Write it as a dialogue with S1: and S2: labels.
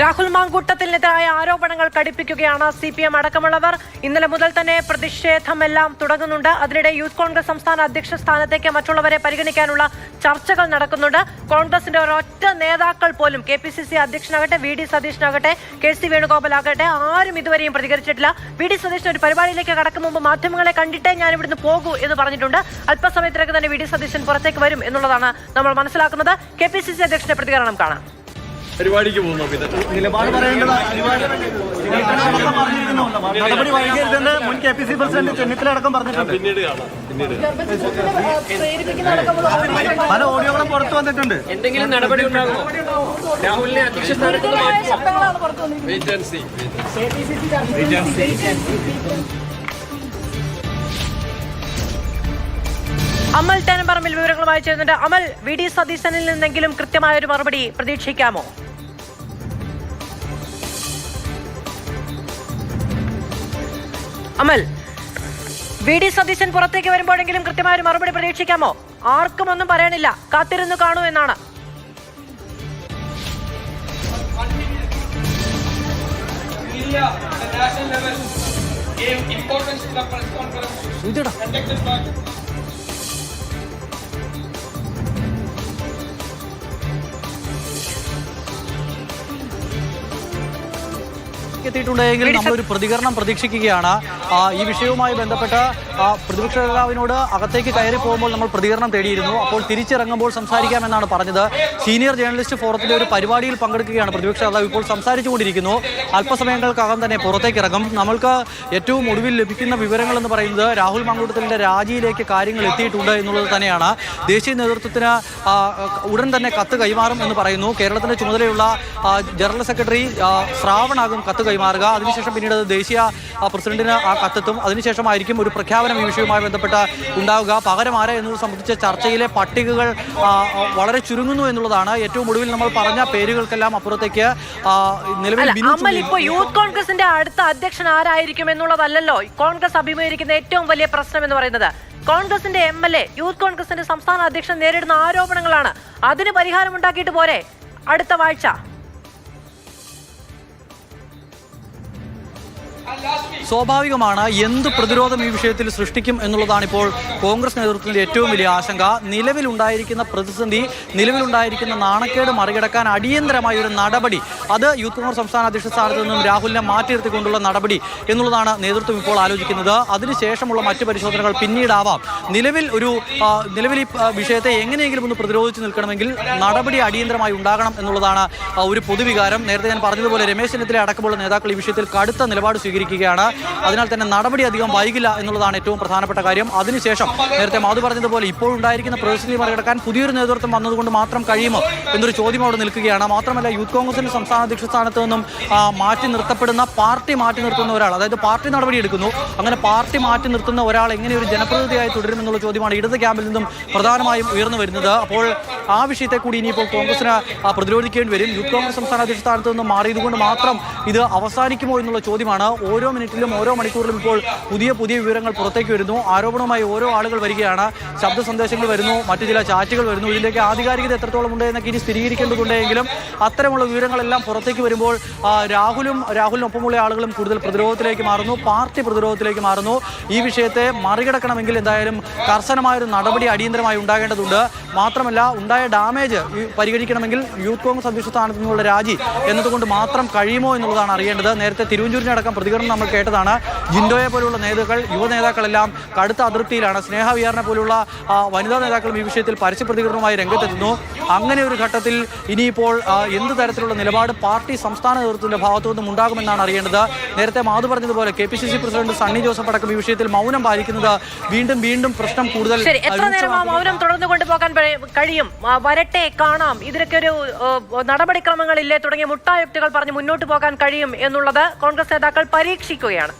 S1: രാഹുൽ മാങ്കൂട്ടത്തിനെതിരായ ആരോപണങ്ങൾ കടുപ്പിക്കുകയാണ് C P M അടക്കമുള്ളവർ. ഇന്നലെ മുതൽ തന്നെ പ്രതിഷേധമെല്ലാം തുടങ്ങുന്നുണ്ട്. അതിനിടെ യൂത്ത് കോൺഗ്രസ് സംസ്ഥാന അധ്യക്ഷ സ്ഥാനത്തേക്ക് മറ്റുള്ളവരെ പരിഗണിക്കാനുള്ള ചർച്ചകൾ നടക്കുന്നുണ്ട്. കോൺഗ്രസിന്റെ ഒരൊറ്റ നേതാക്കൾ പോലും കെ പി സി സി അധ്യക്ഷനാകട്ടെ വി ഡി സതീഷനാകട്ടെ കെ സി വേണുഗോപാലാകട്ടെ ആരും ഇതുവരെയും പ്രതികരിച്ചിട്ടില്ല. വി ഡി സതീശൻ ഒരു പരിപാടിയിലേക്ക് കടക്കും മുമ്പ് മാധ്യമങ്ങളെ കണ്ടിട്ടേ ഞാൻ ഇവിടുന്ന് പോകൂ എന്ന് പറഞ്ഞിട്ടുണ്ട്. അല്പസമയത്തിലേക്ക് തന്നെ വി ഡി സതീശൻ പുറത്തേക്ക് വരും എന്നുള്ളതാണ് നമ്മൾ മനസ്സിലാക്കുന്നത്. കെ പി സി സി അധ്യക്ഷന്റെ പ്രതികരണം കാണാം.
S2: പരിപാടിക്ക് പോകുന്നു അപ്പൊ ഇത്.
S3: നിലപാട് പറയേണ്ടത്. നടപടി വൈകരുതെന്ന് മുൻ K P C president Chennithala അടക്കം പറഞ്ഞിട്ടുണ്ട്.
S2: പിന്നീട് കാണാം പിന്നീട്
S3: പല ഓഡിയോകളും പുറത്തു വന്നിട്ടുണ്ട്.
S4: എന്തെങ്കിലും നടപടി ഉണ്ടാകുമോ? രാഹുലിനെ അധ്യക്ഷ സ്ഥാനത്ത്
S1: അമൽ തേനമ്പറമ്പിൽ വിവരങ്ങളുമായി ചേരുന്നുണ്ട്. അമൽ വി ഡി സതീശനിൽ നിന്നെങ്കിലും കൃത്യമായ ഒരു മറുപടി പ്രതീക്ഷിക്കാമോ? അമൽ വി ഡി സതീശൻ പുറത്തേക്ക് വരുമ്പോഴെങ്കിലും കൃത്യമായ ഒരു മറുപടി പ്രതീക്ഷിക്കാമോ? ആർക്കും ഒന്നും പറയാനില്ല. കാത്തിരുന്നു കാണൂ എന്നാണ്.
S5: media by
S6: എത്തിയിട്ടുണ്ടെങ്കിൽ നമ്മൾ ഒരു പ്രതികരണം പ്രതീക്ഷിക്കുകയാണ്. ഈ വിഷയവുമായി ബന്ധപ്പെട്ട് പ്രതിപക്ഷ നേതാവിനോട് അകത്തേക്ക് കയറി പോകുമ്പോൾ നമ്മൾ പ്രതികരണം തേടിയിരുന്നു. അപ്പോൾ തിരിച്ചിറങ്ങുമ്പോൾ സംസാരിക്കാമെന്നാണ് പറഞ്ഞത്. സീനിയർ ജേർണലിസ്റ്റ് ഫോറത്തിന്റെ ഒരു പരിപാടിയിൽ പങ്കെടുക്കുകയാണ് പ്രതിപക്ഷ നേതാവ്. ഇപ്പോൾ സംസാരിച്ചുകൊണ്ടിരിക്കുന്നു. അല്പസമയങ്ങൾക്കകം തന്നെ പുറത്തേക്ക് ഇറങ്ങും നമ്മൾക്ക് ഏറ്റവും ഒടുവിൽ ലഭിക്കുന്ന വിവരങ്ങൾ എന്ന് പറയുന്നത് രാഹുൽ മങ്കൂട്ടത്തിന്റെ രാജിയിലേക്ക് കാര്യങ്ങൾ എത്തിയിട്ടുണ്ട് എന്നുള്ളത് തന്നെയാണ്. ദേശീയ നേതൃത്വത്തിന് ഉടൻ തന്നെ കത്ത് കൈമാറും എന്ന് പറയുന്നു. കേരളത്തിന്റെ ചുമതലയുള്ള ജനറൽ സെക്രട്ടറി ശ്രാവണാകും കത്ത് കൈമാറുക. അതിനുശേഷം പിന്നീട് ദേശീയ പ്രസിഡന്റിന് ആ കത്തെത്തും. അതിനുശേഷമായിരിക്കും ഒരു പ്രഖ്യാപനം ഈ വിഷയവുമായി ബന്ധപ്പെട്ട് ഉണ്ടാവുക. പകരമാര എന്നത് സംബന്ധിച്ച ചർച്ചയിലെ പട്ടികകൾ വളരെ ചുരുങ്ങുന്നു എന്നുള്ളതാണ്. ഏറ്റവും ഒടുവിൽ നമ്മൾ പറഞ്ഞ പേരുകൾക്കെല്ലാം അപ്പുറത്തേക്ക് നിലവിൽ
S1: അല്ല
S6: ബിനു
S1: അമൽ
S6: ചുള്ളി-
S1: ഇപ്പൊ യൂത്ത് കോൺഗ്രസിന്റെ അടുത്ത അധ്യക്ഷൻ ആരായിരിക്കും എന്നുള്ളതല്ലല്ലോ? കോൺഗ്രസ് അഭിമുഖീകരിക്കുന്ന ഏറ്റവും വലിയ പ്രശ്നം എന്ന് പറയുന്നത്. കോൺഗ്രസിന്റെ എം എൽ എ യൂത്ത് കോൺഗ്രസിന്റെ സംസ്ഥാന അധ്യക്ഷൻ നേരിടുന്ന ആരോപണങ്ങളാണ്. അതിന് പരിഹാരം ഉണ്ടാക്കിയിട്ട് പോരെ? അടുത്ത വാഴ്ച.
S6: സ്വാഭാവികമാണ് എന്ത് പ്രതിരോധം ഈ വിഷയത്തിൽ സൃഷ്ടിക്കും എന്നുള്ളതാണ് ഇപ്പോൾ കോൺഗ്രസ് നേതൃത്വത്തിന്റെ ഏറ്റവും വലിയ ആശങ്ക. നിലവിലുണ്ടായിരിക്കുന്ന പ്രതിസന്ധി നിലവിലുണ്ടായിരിക്കുന്ന നാണക്കേട് മറികടക്കാൻ അടിയന്തരമായ ഒരു നടപടി. അത് യൂത്ത് കോൺഗ്രസ് സംസ്ഥാന അധ്യക്ഷ സ്ഥാനത്ത് നിന്നും രാഹുലിനെ മാറ്റി നിർത്തിക്കൊണ്ടുള്ള നടപടി എന്നുള്ളതാണ് നേതൃത്വം ഇപ്പോൾ ആലോചിക്കുന്നത്. അതിനുശേഷമുള്ള മറ്റ് പരിശോധനകൾ പിന്നീടാവാം. നിലവിൽ ഒരു നിലവിൽ ഈ വിഷയത്തെ എങ്ങനെയെങ്കിലും ഒന്ന് പ്രതിരോധിച്ച് നിൽക്കണമെങ്കിൽ നടപടി അടിയന്തരമായി ഉണ്ടാകണം എന്നുള്ളതാണ് ഒരു പൊതുവികാരം. നേരത്തെ ഞാൻ പറഞ്ഞതുപോലെ രമേശ് ചെന്നിത്തല അടക്കമുള്ള നേതാക്കൾ ഈ വിഷയത്തിൽ കടുത്ത നിലപാട് സ്വീകരിക്കുകയാണ്. അതിനാൽ തന്നെ നടപടി അധികം വൈകില്ല എന്നുള്ളതാണ് ഏറ്റവും പ്രധാനപ്പെട്ട കാര്യം. അതിനുശേഷം നേരത്തെ മാധു പറഞ്ഞതുപോലെ ഇപ്പോൾ ഉണ്ടായിരിക്കുന്ന പ്രതിസന്ധി മറികടക്കാൻ പുതിയൊരു നേതൃത്വം വന്നതുകൊണ്ട് മാത്രം കഴിയുമോ എന്നൊരു ചോദ്യം അവിടെ നിൽക്കുകയാണ്. മാത്രമല്ല യൂത്ത് കോൺഗ്രസിന്റെ സംസ്ഥാന അധ്യക്ഷ സ്ഥാനത്ത് നിന്നും മാറ്റി നിർത്തപ്പെടുന്ന പാർട്ടി മാറ്റി നിർത്തുന്ന ഒരാൾ അതായത് പാർട്ടി നടപടി എടുക്കുന്നു. അങ്ങനെ പാർട്ടി മാറ്റി നിർത്തുന്ന ഒരാൾ എങ്ങനെ ഒരു ജനപ്രതിനിധിയായി തുടരുമെന്നുള്ള ചോദ്യമാണ് ഇടത് ക്യാമ്പിൽ നിന്നും പ്രധാനമായും ഉയർന്നു വരുന്നത്. അപ്പോൾ ആ വിഷയത്തെ കൂടി ഇനിയിപ്പോൾ കോൺഗ്രസിന് പ്രതിരോധിക്കേണ്ടി വരും. യൂത്ത് കോൺഗ്രസ് സംസ്ഥാന അധ്യക്ഷ സ്ഥാനത്ത് നിന്നും മാറിയതുകൊണ്ട് മാത്രം ഇത് അവസാനിക്കുമോ എന്നുള്ള ചോദ്യമാണ് ഓരോ മിനിറ്റിലും ഓരോ മണിക്കൂറിലും ഇപ്പോൾ പുതിയ പുതിയ വിവരങ്ങൾ പുറത്തേക്ക് വരുന്നു. ആരോപണവുമായി ഓരോ ആളുകൾ വരികയാണ്. ശബ്ദ സന്ദേശങ്ങൾ വരുന്നു. മറ്റു ചില ചാറ്റുകൾ വരുന്നു. ഇതിലേക്ക് ആധികാരികത എത്രത്തോളം ഉണ്ട് എന്നൊക്കെ ഇനി സ്ഥിരീകരിക്കേണ്ടതുണ്ടെങ്കിലും അത്തരമുള്ള വിവരങ്ങളെല്ലാം പുറത്തേക്ക് വരുമ്പോൾ രാഹുലും രാഹുലിനൊപ്പമുള്ള ആളുകളും കൂടുതൽ പ്രതിരോധത്തിലേക്ക് മാറുന്നു. പാർട്ടി പ്രതിരോധത്തിലേക്ക് മാറുന്നു. ഈ വിഷയത്തെ മറികടക്കണമെങ്കിൽ എന്തായാലും കർശനമായൊരു നടപടി അടിയന്തരമായി ഉണ്ടാകേണ്ടതുണ്ട്. മാത്രമല്ല ഉണ്ടായ ഡാമേജ് പരിഗണിക്കണമെങ്കിൽ യൂത്ത് കോൺഗ്രസ് അധ്യക്ഷ സ്ഥാനത്ത് നിന്നുള്ള രാജി എന്നതുകൊണ്ട് മാത്രം കഴിയുമോ എന്നുള്ളതാണ് അറിയേണ്ടത്. നേരത്തെ തിരുവഞ്ചൂരിനടക്കം പ്രതികരണം നമ്മൾ കേട്ടതാണ്. ജിൻഡോയെ പോലുള്ള നേതാക്കൾ യുവ നേതാക്കളെല്ലാം കടുത്ത അതൃപ്തിയിലാണ് സ്നേഹ വിഹാറിനെ പോലുള്ള വനിതാ നേതാക്കളും ഈ വിഷയത്തിൽ പരസ്യ പ്രതികരണവുമായി രംഗത്തെത്തുന്നു. അങ്ങനെ ഒരു ഘട്ടത്തിൽ ഇനിയിപ്പോൾ എന്ത് തരത്തിലുള്ള നിലപാട് പാർട്ടി സംസ്ഥാന നേതൃത്വത്തിന്റെ ഭാഗത്തു നിന്നും ഉണ്ടാകുമെന്നാണ് അറിയേണ്ടത്. നേരത്തെ മാധു പറഞ്ഞതുപോലെ K P C C president Sunny Joseph അടക്കം ഈ വിഷയത്തിൽ മൗനം പാലിക്കുന്നത് വീണ്ടും വീണ്ടും പ്രശ്നം കൂടുതൽ
S1: എത്ര നേരം ആ മൗനം തുടർന്നു കൊണ്ടുപോകാൻ കഴിയും. വരട്ടെ കാണാം. ഇതിനൊക്കെ ഒരു നടപടിക്രമങ്ങളില്ലേ തുടങ്ങിയ മുട്ടായുക്തികൾ പറഞ്ഞ് മുന്നോട്ട് പോകാൻ കഴിയും എന്നുള്ളത് കോൺഗ്രസ് നേതാക്കൾ പരീക്ഷിക്കുകയാണ്.